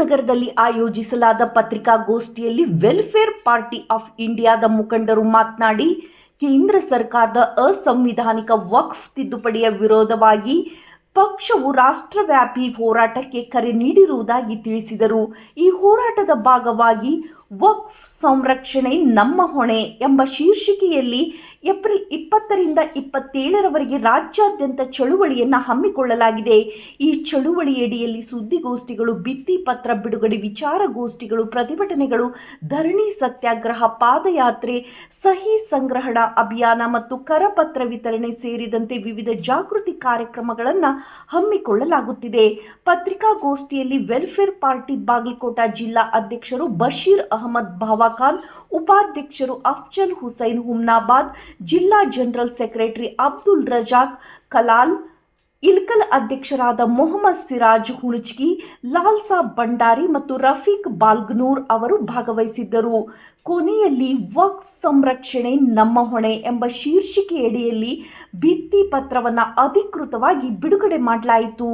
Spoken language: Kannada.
ನಗರದಲ್ಲಿ ಆಯೋಜಿಸಲಾದ ಪತ್ರಿಕಾಗೋಷ್ಠಿಯಲ್ಲಿ ವೆಲ್ಫೇರ್ ಪಾರ್ಟಿ ಆಫ್ ಇಂಡಿಯಾದ ಮುಖಂಡರು ಮಾತನಾಡಿ, ಕೇಂದ್ರ ಸರ್ಕಾರದ ಅಸಂವಿಧಾನಿಕ ವಕ್ಫ್ ತಿದ್ದುಪಡಿಯ ವಿರೋಧವಾಗಿ ಪಕ್ಷವು ರಾಷ್ಟ್ರವ್ಯಾಪಿ ಹೋರಾಟಕ್ಕೆ ಕರೆ ನೀಡಿರುವುದಾಗಿ ತಿಳಿಸಿದರು. ಈ ಹೋರಾಟದ ಭಾಗವಾಗಿ ವಕ್ಫ್ ಸಂರಕ್ಷಣೆ ನಮ್ಮ ಹೊಣೆ ಎಂಬ ಶೀರ್ಷಿಕೆಯಲ್ಲಿ ಏಪ್ರಿಲ್ ಇಪ್ಪತ್ತರಿಂದ ಇಪ್ಪತ್ತೇಳರವರೆಗೆ ರಾಜ್ಯಾದ್ಯಂತ ಚಳುವಳಿಯನ್ನು ಹಮ್ಮಿಕೊಳ್ಳಲಾಗಿದೆ. ಈ ಚಳುವಳಿಯಡಿಯಲ್ಲಿ ಸುದ್ದಿಗೋಷ್ಠಿಗಳು ಭಿತ್ತಿಪತ್ರ ಬಿಡುಗಡೆ, ವಿಚಾರಗೋಷ್ಠಿಗಳು, ಪ್ರತಿಭಟನೆಗಳು, ಧರಣಿ ಸತ್ಯಾಗ್ರಹ, ಪಾದಯಾತ್ರೆ, ಸಹಿ ಸಂಗ್ರಹಣಾ ಅಭಿಯಾನ ಮತ್ತು ಕರಪತ್ರ ವಿತರಣೆ ಸೇರಿದಂತೆ ವಿವಿಧ ಜಾಗೃತಿ ಕಾರ್ಯಕ್ರಮಗಳನ್ನು ಹಮ್ಮಿಕೊಳ್ಳಲಾಗುತ್ತಿದೆ. ಪತ್ರಿಕಾಗೋಷ್ಠಿಯಲ್ಲಿ ವೆಲ್ಫೇರ್ ಪಾರ್ಟಿ ಬಾಗಲಕೋಟ ಜಿಲ್ಲಾ ಅಧ್ಯಕ್ಷರು ಬಶೀರ್ ಅಹಮದ್ ಭಾವಾಖಾನ್ ಉಪಾಧ್ಯಕ್ಷರು ಅಫ್ಜಲ್ ಹುಸೈನ್ ಹುಮ್ನಾಬಾದ್, ಜಿಲ್ಲಾ ಜನರಲ್ ಸೆಕ್ರೆಟರಿ ಅಬ್ದುಲ್ ರಜಾಕ್, ಕಲಾಲ್, ಇಲ್ಕಲ್ ಅಧ್ಯಕ್ಷರಾದ ಮೊಹಮ್ಮದ್ ಸಿರಾಜ್ ಹುಣಚ್ಗಿ ಲಾಲ್ಸಾ ಭಂಡಾರಿ ಮತ್ತು ರಫೀಕ್ ಬಾಲ್ಗ್ನೂರ್ ಅವರು ಭಾಗವಹಿಸಿದ್ದರು. ಕೊನೆಯಲ್ಲಿ ವಕ್ ಸಂರಕ್ಷಣೆ ನಮ್ಮ ಹೊಣೆ ಎಂಬ ಶೀರ್ಷಿಕೆಯಡಿಯಲ್ಲಿ ಭಿತ್ತಿ ಪತ್ರವನ್ನು ಅಧಿಕೃತವಾಗಿ ಬಿಡುಗಡೆ ಮಾಡಲಾಯಿತು.